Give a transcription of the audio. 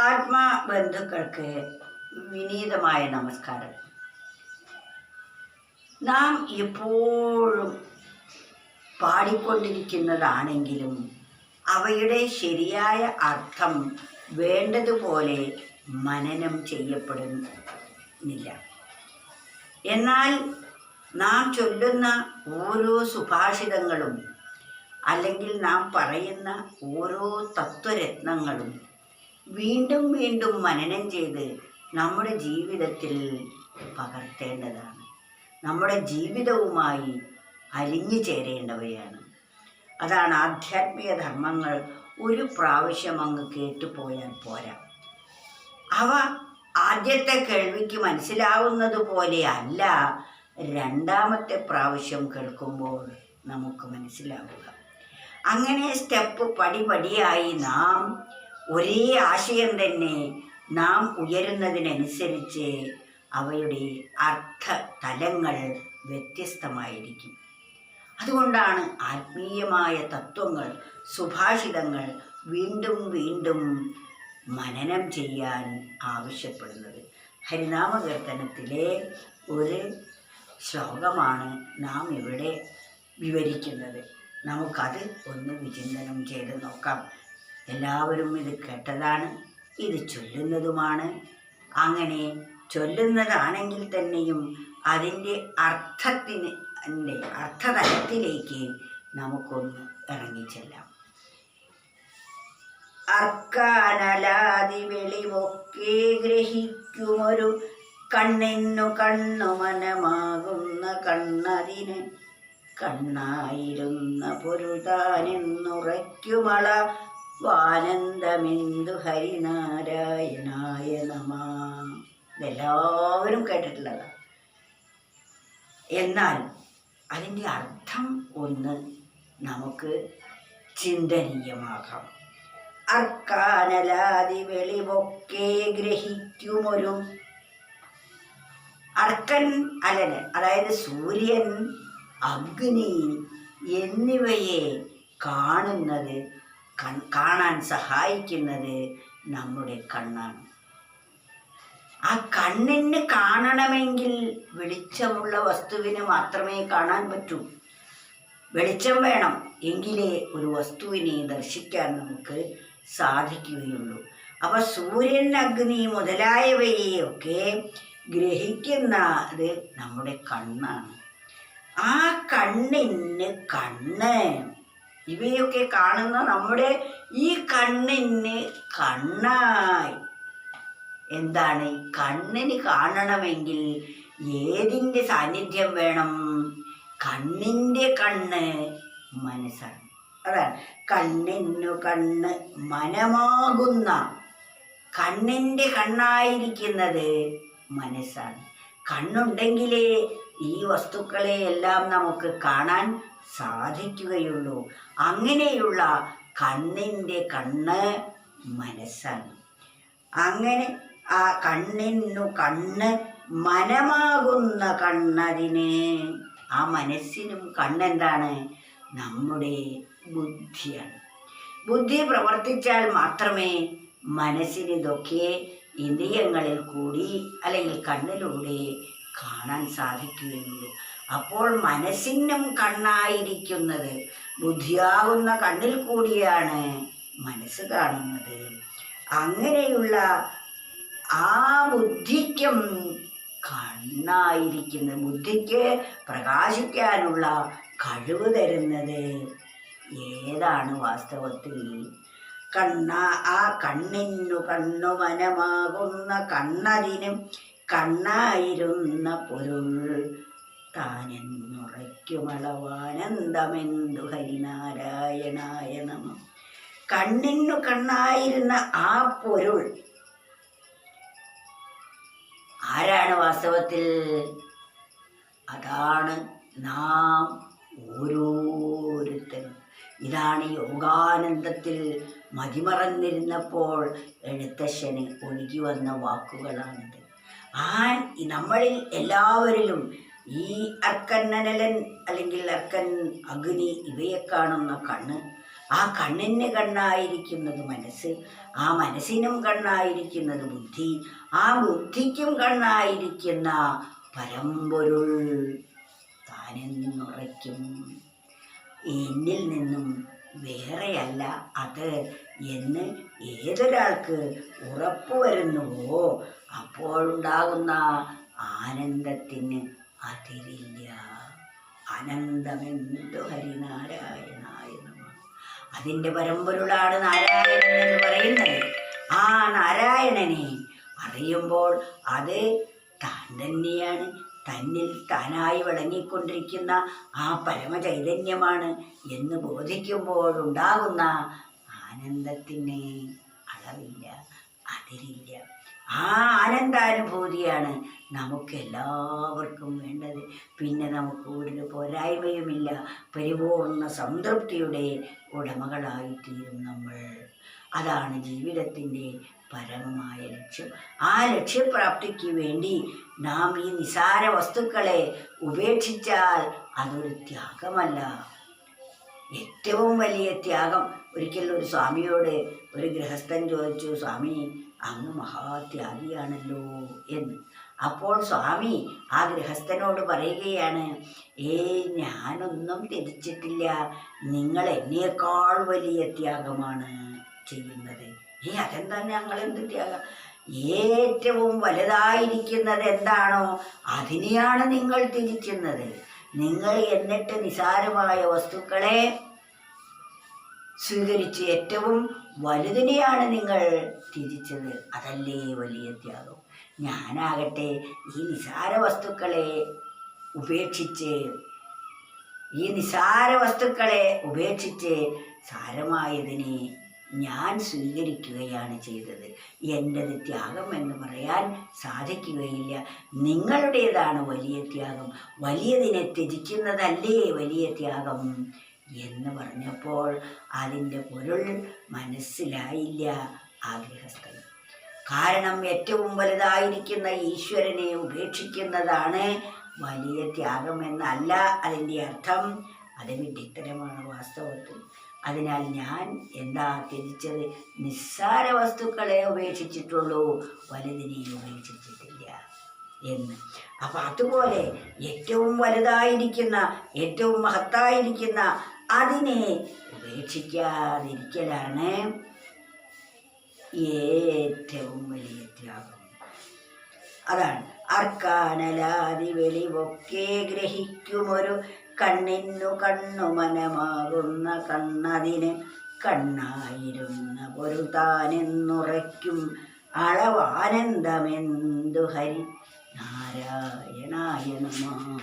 ആത്മാ ബന്ധുക്കൾക്ക് വിനീതമായ നമസ്കാരം. നാം എപ്പോഴും പാടിക്കൊണ്ടിരിക്കുന്നതാണെങ്കിലും അവയുടെ ശരിയായ അർത്ഥം വേണ്ടതുപോലെ മനനം ചെയ്യപ്പെടുന്നില്ല. എന്നാൽ നാം ചൊല്ലുന്ന ഓരോ സുഭാഷിതങ്ങളും അല്ലെങ്കിൽ നാം പറയുന്ന ഓരോ തത്വരത്നങ്ങളും വീണ്ടും വീണ്ടും മനനം ചെയ്ത് നമ്മുടെ ജീവിതത്തിൽ പകർത്തേണ്ടതാണ്. നമ്മുടെ ജീവിതവുമായി അലിഞ്ഞു ചേരേണ്ടവയാണ്. അതാണ് ആധ്യാത്മിക ധർമ്മങ്ങൾ ഒരു പ്രാവശ്യം അങ്ങ് കേട്ടുപോയാൽ പോരാ. അവ ആദ്യത്തെ കേൾവിക്ക് മനസ്സിലാവുന്നത് പോലെയല്ല രണ്ടാമത്തെ പ്രാവശ്യം കേൾക്കുമ്പോൾ നമുക്ക് മനസ്സിലാവുക. അങ്ങനെ സ്റ്റെപ്പ് പടിപടിയായി നാം ഒരേ ആശയം തന്നെ നാം ഉയരുന്നതിനനുസരിച്ച് അവയുടെ അർത്ഥ തലങ്ങൾ വ്യത്യസ്തമായിരിക്കും. അതുകൊണ്ടാണ് ആത്മീയമായ തത്വങ്ങൾ സുഭാഷിതങ്ങൾ വീണ്ടും വീണ്ടും മനനം ചെയ്യാൻ ആവശ്യപ്പെടുന്നത്. ഹരിനാമകീർത്തനത്തിലെ ഒരു ശ്ലോകമാണ് നാം ഇവിടെ വിവരിക്കുന്നത്. നമുക്കത് ഒന്ന് വിചിന്തനം ചെയ്ത് നോക്കാം. എല്ലാവരും ഇത് കേട്ടതാണ് ഇത് ചൊല്ലുന്നതുമാണ്. അങ്ങനെ ചൊല്ലുന്നതാണെങ്കിൽ തന്നെയും അതിന്റെ അർത്ഥത്തിന് അർത്ഥതലത്തിലേക്ക് നമുക്കൊന്ന് ഇറങ്ങിച്ചെല്ലാം. അർക്കാനലാതി വെളിവൊക്കെ ഗ്രഹിക്കുമൊരു കണ്ണിന്നു കണ്ണു മനമാകുന്ന കണ്ണതിന് കണ്ണായിരുന്ന പൊരുതാനെന്നുറയ്ക്കുമള വാനന്ദമെന്തു ഹരിനാരായണായ നമ. ഇതെല്ലാവരും കേട്ടിട്ടുള്ളതാണ് എന്നാൽ അതിന്റെ അർത്ഥം ഒന്ന് നമുക്ക് ചിന്തനീയമാകാം. അർക്കാനലാതി വെളിവൊക്കെ ഗ്രഹിക്കുമൊരു അർക്കൻ അലന് അതായത് സൂര്യൻ അഗ്നി എന്നിവയെ കാണുന്നത് കാണാൻ സഹായിക്കുന്നത് നമ്മുടെ കണ്ണാണ്. ആ കണ്ണിന് കാണണമെങ്കിൽ വെളിച്ചമുള്ള വസ്തുവിന് മാത്രമേ കാണാൻ പറ്റൂ. വെളിച്ചം വേണം എങ്കിലേ ഒരു വസ്തുവിനെ ദർശിക്കാൻ നമുക്ക് സാധിക്കുകയുള്ളൂ. അപ്പൊ സൂര്യൻ അഗ്നി മുതലായവയെയൊക്കെ ഗ്രഹിക്കുന്നത് നമ്മുടെ കണ്ണാണ്. ആ കണ്ണിന് കണ്ണ് ഇവയൊക്കെ കാണുന്ന നമ്മുടെ ഈ കണ്ണിന് കണ്ണായി. എന്താണ്? ഈ കണ്ണിന് കാണണമെങ്കിൽ ഏതിന്റെ സാന്നിധ്യം വേണം? കണ്ണിന്റെ കണ്ണ് മനസ്സാണ്. അതാണ്. കണ്ണിനു കണ്ണ് മനമാകുന്ന കണ്ണിന്റെ കണ്ണായിരിക്കുന്നത് മനസ്സാണ്. കണ്ണുണ്ടെങ്കിലേ ഈ വസ്തുക്കളെ എല്ലാം നമുക്ക് കാണാൻ സാധിക്കുകയുള്ളൂ. അങ്ങനെയുള്ള കണ്ണിന്റെ കണ്ണ് മനസ്സാണ്. അങ്ങനെ ആ കണ്ണിനു കണ്ണ് മനമാകുന്ന കണ്ണതിന് ആ മനസ്സിനും കണ്ണെന്താണ്? നമ്മുടെ ബുദ്ധിയാണ്. ബുദ്ധി പ്രവർത്തിച്ചാൽ മാത്രമേ മനസ്സിന് ഇതൊക്കെ ഇന്ദ്രിയങ്ങളിൽ കൂടി അല്ലെങ്കിൽ കണ്ണിലൂടെ കാണാൻ സാധിക്കുകയുള്ളൂ. അപ്പോൾ മനസ്സിനും കണ്ണായിരിക്കുന്നത് ബുദ്ധിയാകുന്ന കണ്ണിൽ കൂടിയാണ് മനസ്സ് കാണുന്നത്. അങ്ങനെയുള്ള ആ ബുദ്ധിക്കും കണ്ണായിരിക്കുന്ന ബുദ്ധിക്ക് പ്രകാശിക്കാനുള്ള കഴിവ് തരുന്നത് ഏതാണ് വാസ്തവത്തിൽ? കണ്ണ ആ കണ്ണിനു കണ്ണു മനമാകുന്ന കണ്ണതിനും കണ്ണായിരുന്ന പൊരുൾ താനെന്നുറയ്ക്കുമളവാനന്ദമെന്തു ഹരിനാരായണായ നമ. കണ്ണിനു കണ്ണായിരുന്ന ആ പൊരുൾ ആരാണ് വാസ്തവത്തിൽ? അതാണ് നാം ഓരോരുത്തരും. ഇതാണ് യോഗാനന്ദത്തിൽ മതിമറന്നിരുന്നപ്പോൾ എഴുത്തശ്ശന് ഒഴുകി വന്ന വാക്കുകളാണിത്. ആ നമ്മളിൽ എല്ലാവരിലും ഈ അർക്കന്നനലൻ അല്ലെങ്കിൽ അർക്കൻ അഗ്നി ഇവയെ കാണുന്ന കണ്ണ് ആ കണ്ണിന് കണ്ണായിരിക്കുന്നത് മനസ്സ് ആ മനസ്സിനും കണ്ണായിരിക്കുന്നത് ബുദ്ധി ആ ബുദ്ധിക്കും കണ്ണായിരിക്കുന്ന പരമ്പൊരുൾ താനെന്നുറയ്ക്കും. എന്നിൽ നിന്നും വേറെയല്ല അത് എന്ന് ഏതൊരാൾക്ക് ഉറപ്പ് വരുന്നുവോ അപ്പോഴുണ്ടാകുന്ന ആനന്ദത്തിന് അതിരില്ല അനന്തമെന്തു ഹരിനാരായണായ അതിന്റെ അതിന്റെ പരമ്പൊരുളാണ് നാരായണൻ എന്ന് പറയുന്നത്. ആ നാരായണനെ അറിയുമ്പോൾ അത് താൻ തന്നെയാണ്. തന്നിൽ താനായി വിളങ്ങിക്കൊണ്ടിരിക്കുന്ന ആ പരമചൈതന്യമാണ് എന്ന് ബോധിക്കുമ്പോഴുണ്ടാകുന്ന ആനന്ദത്തിന് അളവില്ല അതിരില്ല ആ ആനന്ദാനുഭൂതിയാണ് നമുക്ക് എല്ലാവർക്കും വേണ്ടത്. പിന്നെ നമുക്ക് ഒരു പോരായ്മയുമില്ല. പരിപൂർണ സംതൃപ്തിയുടെ ഉടമകളായിത്തീരും നമ്മൾ. അതാണ് ജീവിതത്തിന്റെ പരമമായ ലക്ഷ്യം. ആ ലക്ഷ്യപ്രാപ്തിക്ക് വേണ്ടി നാം ഈ നിസാര വസ്തുക്കളെ ഉപേക്ഷിച്ചാൽ അതൊരു ത്യാഗമല്ല. ഏറ്റവും വലിയ ത്യാഗം. ഒരിക്കൽ ഒരു സ്വാമിയോട് ഒരു ഗൃഹസ്ഥൻ ചോദിച്ചു സ്വാമി അങ്ങ് മഹാത്യാഗിയാണല്ലോ എന്ന്. അപ്പോൾ സ്വാമി ആ ഗൃഹസ്ഥനോട് പറയുകയാണ് ഏയ് ഞാനൊന്നും തിരിച്ചിട്ടില്ല നിങ്ങൾ എന്നേക്കാൾ വലിയ ത്യാഗമാണ് ചെയ്യുന്നത്. ഏ അതെന്താ ഞങ്ങൾ എന്ത് ത്യാഗം? ഏറ്റവും വലുതായിരിക്കുന്നത് എന്താണോ അതിനെയാണ് നിങ്ങൾ തിരിക്കുന്നത് നിങ്ങൾ എന്നിട്ട് നിസാരമായ വസ്തുക്കളെ സ്വീകരിച്ച് ഏറ്റവും വലുതിനെയാണ് നിങ്ങൾ തിരിച്ചത് അതല്ലേ വലിയ ത്യാഗം? ഞാനാകട്ടെ ഈ നിസാര വസ്തുക്കളെ ഉപേക്ഷിച്ച് ഈ നിസാര വസ്തുക്കളെ ഉപേക്ഷിച്ച് സാരമായതിനെ ഞാൻ സ്വീകരിക്കുകയാണ് ചെയ്തത്. എന്റെത് ത്യാഗം എന്ന് പറയാൻ സാധിക്കുകയില്ല. നിങ്ങളുടേതാണ് വലിയ ത്യാഗം. വലിയതിനെ ത്യജിക്കുന്നതല്ലേ വലിയ ത്യാഗം? എന്ന് പറഞ്ഞപ്പോൾ അതിന്റെ പൊരുൾ മനസ്സിലായില്ല ആ ഗൃഹസ്ഥൻ. കാരണം ഏറ്റവും വലുതായിരിക്കുന്ന ഈശ്വരനെ ഉപേക്ഷിക്കുന്നതാണ് വലിയ ത്യാഗം എന്നല്ല അതിന്റെ അർത്ഥം. അത് വിഡ്ഢിത്തരമാണ് വാസ്തവത്തിൽ. അതിനാൽ ഞാൻ എന്താ തിരിച്ചത്? നിസ്സാര വസ്തുക്കളെ ഉപേക്ഷിച്ചിട്ടുള്ളൂ വലുതിനെ ഉപേക്ഷിച്ചിട്ടില്ല എന്ന്. അപ്പം അതുപോലെ ഏറ്റവും വലുതായിരിക്കുന്ന ഏറ്റവും മഹത്തായിരിക്കുന്ന അതിനെ ഉപേക്ഷിക്കാതിരിക്കലാണ് ഏറ്റവും വലിയ ത്യാഗം. അതാണ്. അർക്കാനലാതി വെളിവൊക്കെ ഗ്രഹിക്കുമൊരു കണ്ണിന്നു കണ്ണു മനമാകുന്ന കണ്ണതിന് കണ്ണായിരുന്ന ഒരു താനെന്നുറയ്ക്കും അളവാനന്ദമെന്തു ഹരി. നാരായണായ നമ